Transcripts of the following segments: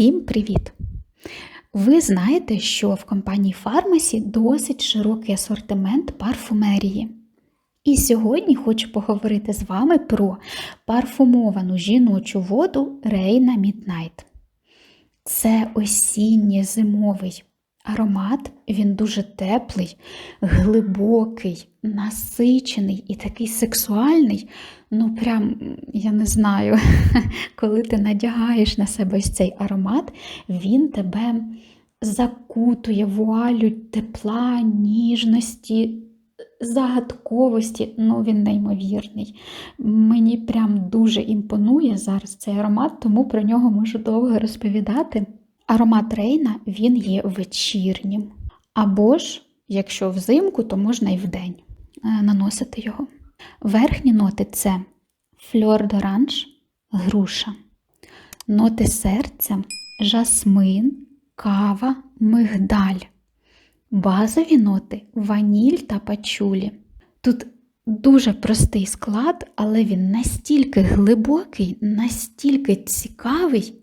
Всім привіт! Ви знаєте, що в компанії Фармасі досить широкий асортимент парфумерії. І сьогодні хочу поговорити з вами про парфумовану жіночу воду Reina Midnight. Це осінньо зимовий аромат, він дуже теплий, глибокий, насичений і такий сексуальний. Ну, прям, я не знаю, коли ти надягаєш на себе ось цей аромат, він тебе закутує вуалю тепла, ніжності, загадковості. Ну, він неймовірний. Мені прям дуже імпонує зараз цей аромат, тому про нього можу довго розповідати. Аромат Рейна він є вечірнім. Або ж, якщо взимку, то можна і вдень е, наносити його. Верхні ноти це фльор доранж, груша, ноти серця, жасмин, кава, мигдаль. Базові ноти ваніль та пачулі. Тут дуже простий склад, але він настільки глибокий, настільки цікавий.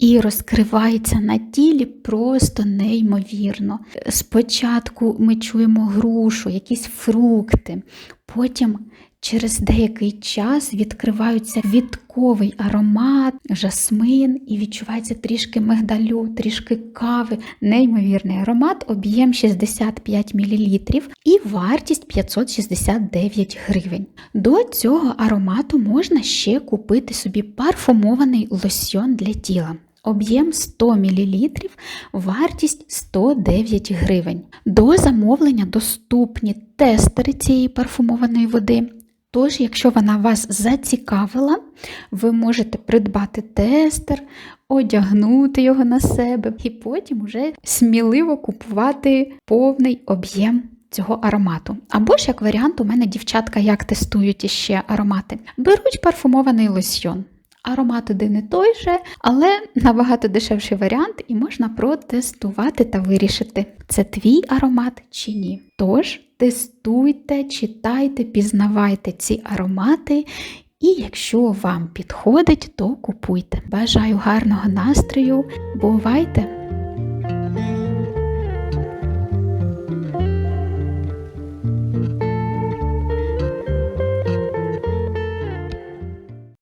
І розкривається на тілі просто неймовірно. Спочатку ми чуємо грушу, якісь фрукти, потім через деякий час відкриваються відковий аромат, жасмин, і відчувається трішки мигдалю, трішки кави. Неймовірний аромат, об'єм 65 мл і вартість 569 гривень. До цього аромату можна ще купити собі парфумований лосьйон для тіла. Об'єм 100 мл, вартість 109 гривень. До замовлення доступні тестери цієї парфумованої води. Тож, якщо вона вас зацікавила, ви можете придбати тестер, одягнути його на себе і потім уже сміливо купувати повний об'єм цього аромату. Або ж, як варіант, у мене дівчатка як тестують іще аромати. Беруть парфумований лосьйон. Аромат один і той же, але набагато дешевший варіант, і можна протестувати та вирішити, це твій аромат чи ні. Тож, тестуйте, читайте, пізнавайте ці аромати, і якщо вам підходить, то купуйте. Бажаю гарного настрою, бувайте!